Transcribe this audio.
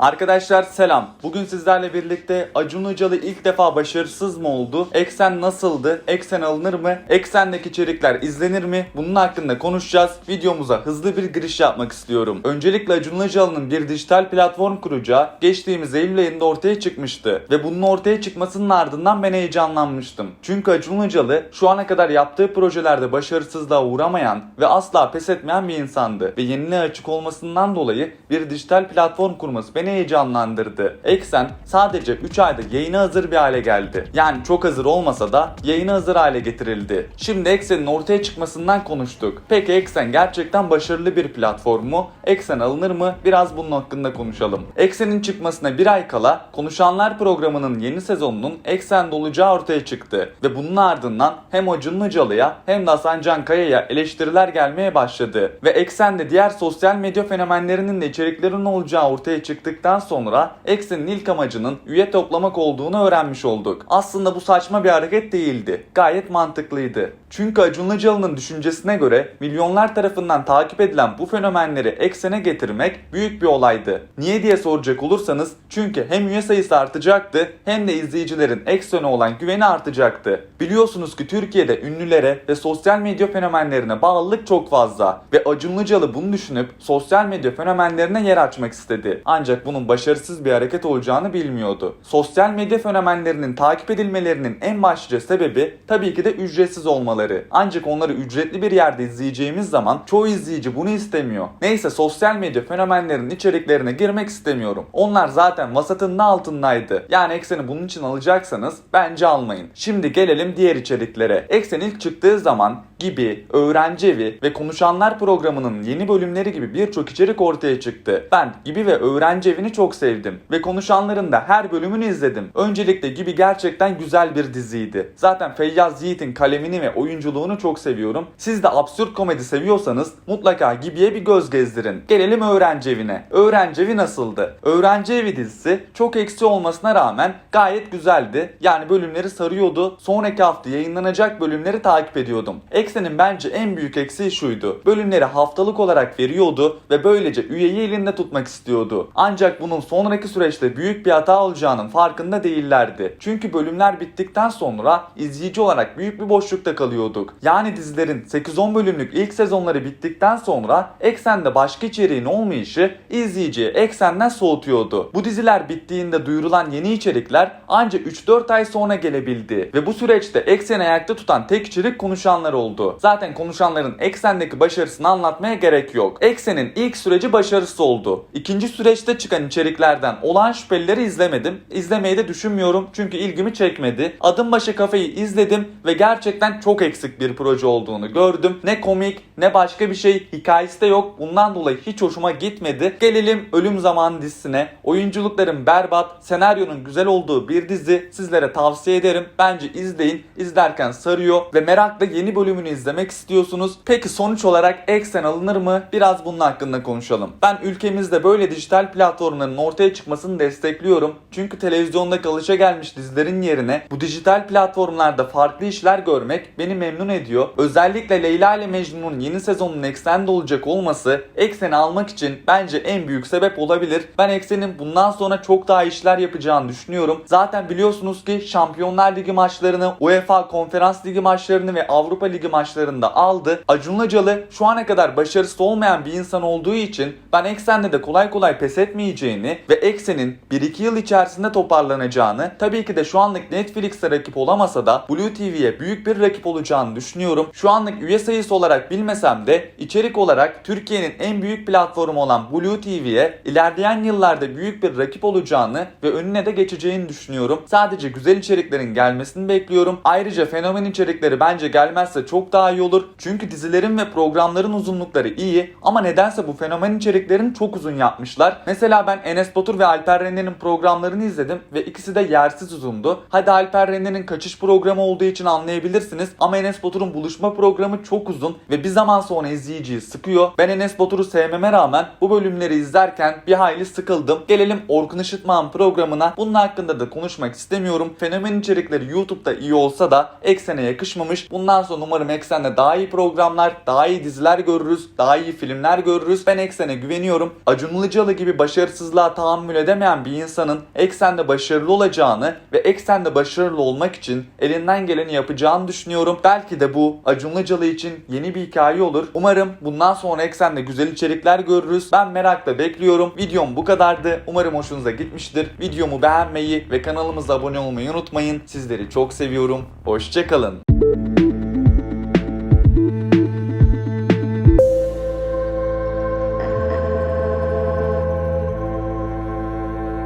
Arkadaşlar selam. Bugün sizlerle birlikte Acun Ilıcalı ilk defa başarısız mı oldu? Eksen nasıldı? Eksen alınır mı? Eksendeki içerikler izlenir mi? Bunun hakkında konuşacağız. Videomuza hızlı bir giriş yapmak istiyorum. Öncelikle Acun Ilıcalı'nın bir dijital platform kuracağı geçtiğimiz Eylül ayında ortaya çıkmıştı. Ve bunun ortaya çıkmasının ardından ben heyecanlanmıştım. Çünkü Acun Ilıcalı şu ana kadar yaptığı projelerde başarısızlığa uğramayan ve asla pes etmeyen bir insandı. Ve yeniliğe açık olmasından dolayı bir dijital platform kurması beni heyecanlandırdı. Eksen sadece 3 ayda yayına hazır bir hale geldi. Yani çok hazır olmasa da yayına hazır hale getirildi. Şimdi Eksen'in ortaya çıkmasından konuştuk. Peki Eksen gerçekten başarılı bir platform mu? Eksen alınır mı? Biraz bunun hakkında konuşalım. Eksen'in çıkmasına bir ay kala Konuşanlar programının yeni sezonunun Eksen'de olacağı ortaya çıktı. Ve bunun ardından hem Acun Ilıcalı'ya hem de Hasan Can Kaya'ya eleştiriler gelmeye başladı. Ve Eksen'de diğer sosyal medya fenomenlerinin de içeriklerinin olacağı ortaya çıktıktan sonra Eksen'in ilk amacının üye toplamak olduğunu öğrenmiş olduk. Aslında bu saçma bir hareket değildi. Gayet mantıklıydı. Çünkü Acun Ilıcalı'nın düşüncesine göre milyonlar tarafından takip edilen bu fenomenleri eksene getirmek büyük bir olaydı. Niye diye soracak olursanız çünkü hem üye sayısı artacaktı hem de izleyicilerin eksene olan güveni artacaktı. Biliyorsunuz ki Türkiye'de ünlülere ve sosyal medya fenomenlerine bağlılık çok fazla ve Acun Ilıcalı bunu düşünüp sosyal medya fenomenlerine yer açmak istedi. Ancak bunun başarısız bir hareket olacağını bilmiyordu. Sosyal medya fenomenlerinin takip edilmelerinin en başlıca sebebi tabii ki de ücretsiz olmaları. Ancak onları ücretli bir yerde izleyeceğimiz zaman çoğu izleyici bunu istemiyor. Neyse sosyal medya fenomenlerinin içeriklerine girmek istemiyorum. Onlar zaten vasatın da altındaydı. Yani Eksen'i bunun için alacaksanız bence almayın. Şimdi gelelim diğer içeriklere. Eksen ilk çıktığı zaman gibi, öğrenci evi ve konuşanlar programının yeni bölümleri gibi birçok içerik ortaya çıktı. Ben gibi ve öğrenci evini çok sevdim ve konuşanların da her bölümünü izledim. Öncelikle gibi gerçekten güzel bir diziydi. Zaten Feyyaz Yiğit'in kalemini ve oyunculuğunu çok seviyorum. Siz de absürt komedi seviyorsanız mutlaka Gibi'ye bir göz gezdirin. Gelelim öğrenci evine. Öğrenci evi nasıldı? Öğrenci evi dizisi çok eksi olmasına rağmen gayet güzeldi. Yani bölümleri sarıyordu. Sonraki hafta yayınlanacak bölümleri takip ediyordum. Eksen'in bence en büyük eksiği şuydu. Bölümleri haftalık olarak veriyordu ve böylece üyeyi elinde tutmak istiyordu. Ancak bunun sonraki süreçte büyük bir hata olacağının farkında değillerdi. Çünkü bölümler bittikten sonra izleyici olarak büyük bir boşlukta kalıyorduk. Yani dizilerin 8-10 bölümlük ilk sezonları bittikten sonra Eksen'de başka içeriğin olmayışı izleyiciyi Eksen'den soğutuyordu. Bu diziler bittiğinde duyurulan yeni içerikler ancak 3-4 ay sonra gelebildi. Ve bu süreçte Eksen'i ayakta tutan tek içerik konuşanlar oldu. Zaten konuşanların Eksen'deki başarısını anlatmaya gerek yok. Eksen'in ilk süreci başarısı oldu. İkinci süreçte çıkan içeriklerden olan şüphelileri izlemedim. İzlemeyi de düşünmüyorum çünkü ilgimi çekmedi. Adım başı kafayı izledim ve gerçekten çok eksik bir proje olduğunu gördüm. Ne komik ne başka bir şey hikayesi de yok. Bundan dolayı hiç hoşuma gitmedi. Gelelim Ölüm Zamanı dizisine. Oyunculukların berbat, senaryonun güzel olduğu bir dizi sizlere tavsiye ederim. Bence izleyin. İzlerken sarıyor ve merakla yeni bölümünü izlemek istiyorsunuz. Peki sonuç olarak Eksen alınır mı? Biraz bunun hakkında konuşalım. Ben ülkemizde böyle dijital platformların ortaya çıkmasını destekliyorum. Çünkü televizyonda alışa gelmiş dizilerin yerine bu dijital platformlarda farklı işler görmek beni memnun ediyor. Özellikle Leyla ile Mecnun'un yeni sezonunun Eksen'de olacak olması Eksen'i almak için bence en büyük sebep olabilir. Ben Eksen'in bundan sonra çok daha işler yapacağını düşünüyorum. Zaten biliyorsunuz ki Şampiyonlar Ligi maçlarını, UEFA Konferans Ligi maçlarını ve Avrupa Ligi maçlarını da aldı. Acun Ilıcalı şu ana kadar başarısız olmayan bir insan olduğu için ben Eksen'de de kolay kolay pes etmeyeceğini ve Eksen'in 1-2 yıl içerisinde toparlanacağını tabii ki de şu anlık Netflix'e rakip olamasa da Blue TV'ye büyük bir rakip olacağını düşünüyorum. Şu anlık üye sayısı olarak bilmesem de içerik olarak Türkiye'nin en büyük platformu olan Blue TV'ye ilerleyen yıllarda büyük bir rakip olacağını ve önüne de geçeceğini düşünüyorum. Sadece güzel içeriklerin gelmesini bekliyorum. Ayrıca fenomen içerikleri bence gelmezse çok daha iyi olur. Çünkü dizilerin ve programların uzunlukları iyi ama nedense bu fenomen içeriklerini çok uzun yapmışlar. Mesela ben Enes Batur ve Alper Rende'nin programlarını izledim ve ikisi de yersiz uzundu. Hadi Alper Rende'nin kaçış programı olduğu için anlayabilirsiniz ama Enes Batur'un buluşma programı çok uzun ve bir zaman sonra izleyiciyi sıkıyor. Ben Enes Batur'u sevmeme rağmen bu bölümleri izlerken bir hayli sıkıldım. Gelelim Orkun Işıtmak'ın programına. Bunun hakkında da konuşmak istemiyorum. Fenomen içerikleri YouTube'da iyi olsa da eksene yakışmamış. Bundan sonra umarım Umarım Eksen'de daha iyi programlar, daha iyi diziler görürüz, daha iyi filmler görürüz. Ben Eksen'e güveniyorum. Acun Ilıcalı gibi başarısızlığa tahammül edemeyen bir insanın Eksen'de başarılı olacağını ve Eksen'de başarılı olmak için elinden geleni yapacağını düşünüyorum. Belki de bu Acun Ilıcalı için yeni bir hikaye olur. Umarım bundan sonra Eksen'de güzel içerikler görürüz. Ben merakla bekliyorum. Videom bu kadardı. Umarım hoşunuza gitmiştir. Videomu beğenmeyi ve kanalımıza abone olmayı unutmayın. Sizleri çok seviyorum. Hoşçakalın.